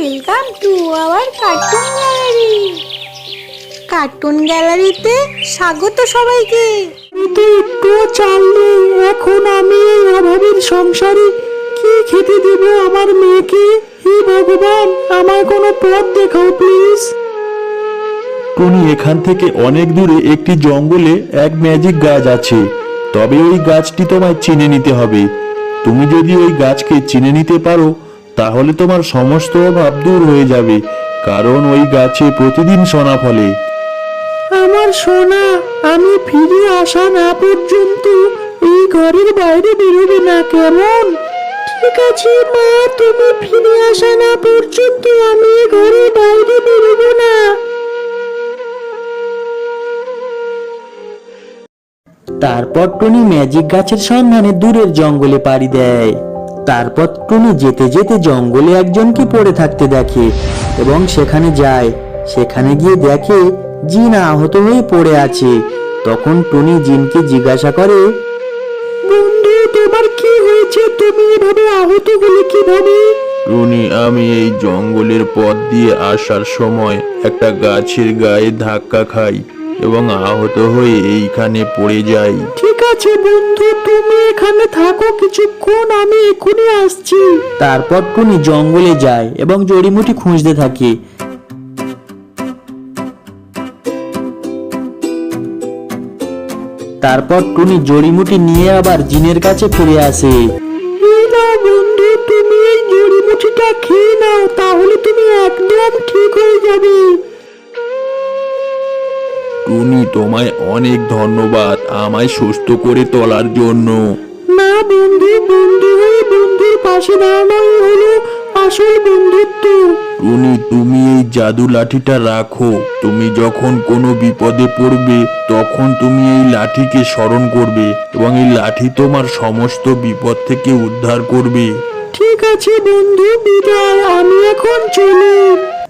Welcome to our cartoon gallery cartoon গ্যালারিতে স্বাগত সবাইকে। তো একটু চাল নেই। এখন আমি এই অভাবের সংসারে কি খেতে দেব আমার মেয়েকে? হে ভগবান আমায় কোনো পথ দেখাও প্লিজ। টুনি এখান থেকে অনেক দূরে একটি জঙ্গলে এক ম্যাজিক গাছ আছে। তবে ওই গাছটি তোমায় চিনে নিতে হবে। তুমি যদি ওই গাছকে চিনে নিতে পারো তাহলে তোমার সমস্ত অভাব দূর হয়ে যাবে কারণ ওই গাছে প্রতিদিন সোনা ফলে। আমার সোনা আমি ফিরে আসা না পর্যন্ত এই ঘরের বাইরে বেরোবে না কেমন? ঠিক আছে মা তুমি ফিরে আসা না পর্যন্ত আমি এই ঘরের বাইরে বেরোবো না। তারপর টুনি ম্যাজিক গাছের সন্ধানে দূরের জঙ্গলে পাড়ি দেয়। তারপর টুনি যেতে যেতে জঙ্গলে একজনকে পড়ে থাকতে দেখে এবং সেখানে যায়। সেখানে গিয়ে দেখে জিন আহত হয়ে পড়ে আছে। তখন টুনি জিনকে জিজ্ঞাসা করে বন্ধু তোমার কি হয়েছে? তুমি এভাবে আহত হলে কীভাবে? টুনি আমি এই জঙ্গলের পথ দিয়ে আসার সময় একটা গাছের গায়ে ধাক্কা খাই এবং আহত হয়ে এইখানে পড়ে যাই। ঠিক আছে বন্ধু, তুমি এখানে থাকো কিছুক্ষণ, আমি এখনই আসছি। তারপর টুনি জঙ্গলে যায় এবং জড়িমুটি খুঁজতে থাকে। তারপর টুনি জড়িমুটি নিয়ে আবার জিনের কাছে ফিরে আসে। বন্ধু, তুমি অনেক ধন্যবাদ আমায় সুস্থ করে তোলার জন্য। না বন্ধু বন্ধু হয়ে বন্ধুর পাশে দাঁড়ানোই হলো আসল বন্ধুত্ব। টুনি তুমি এই জাদু লাঠিটা রাখো। তুমি যখন কোনো বিপদে পড়বে তখন তুমি এই লাঠিকে স্মরণ করবে এবং এই লাঠি তোমার সমস্ত বিপদ থেকে উদ্ধার করবে। ঠিক আছে বন্ধু বিদায় আমি এখন চলি।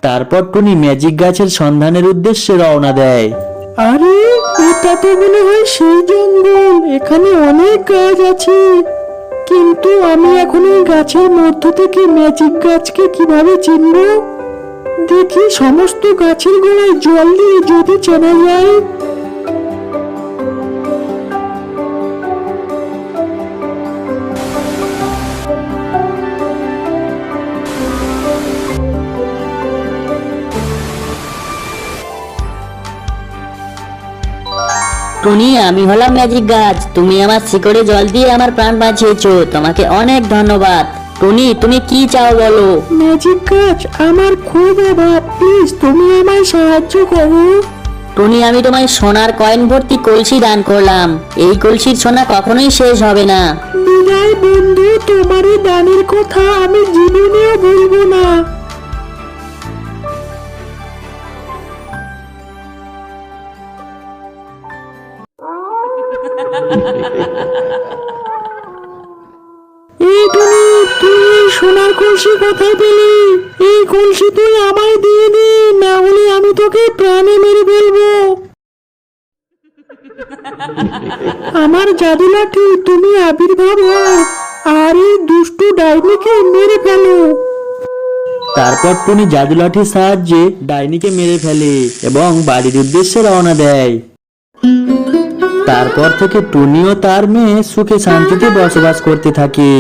তারপর টুনি ম্যাজিক গাছের সন্ধানের উদ্দেশ্যে রওনা দেয়। আরে, এটা তো মনে হয় সেই জঙ্গল। এখানে অনেক গাছ আছে। কিন্তু আমি এখন এই গাছের মধ্য থেকে ম্যাজিক গাছকে কীভাবে চিনব? দেখি, সমস্ত গাছের গোড়ায় জল দিয়ে যদি চেনা যায় টুনি আমি হলাম ম্যাজিক গাছ। তুমি আমার শিকড়ে জল দিয়ে আমার প্রাণ বাঁচিয়েছো। তোমাকে অনেক ধন্যবাদ। টুনি তুমি কি চাও বলো? ম্যাজিক গাছ আমার খুব অভাব। প্লিজ তুমি আমায় সাহায্য করো। টুনি আমি তোমায় সোনার কয়েন ভর্তি কলসি দান করলাম। এই কলসির সোনা কখনোই শেষ হবে না। বিদায় বন্ধু তোমার দানের কথা আমি জীবনেও বলব না। এই টুনি, তুই সোনার কলসি কোথায় পেলি? এই কলসি তুই আমায় দিয়ে দে, না হলে আমি তোকে প্রাণে মেরে ফেলব। আমার জাদু লাঠি, তুমি আবির্ভাব হও, আর এই দুষ্টু ডাইনিকে মেরে ফেলো। তারপর টুনি জাদু লাঠির সাহায্যে ডাইনিকে মেরে ফেলে এবং বাড়ির উদ্দেশ্যে রওনা দেয়। তারপর থেকে টুনিও তার মেয়ে সুখে শান্তিতে বসবাস করতে থাকে।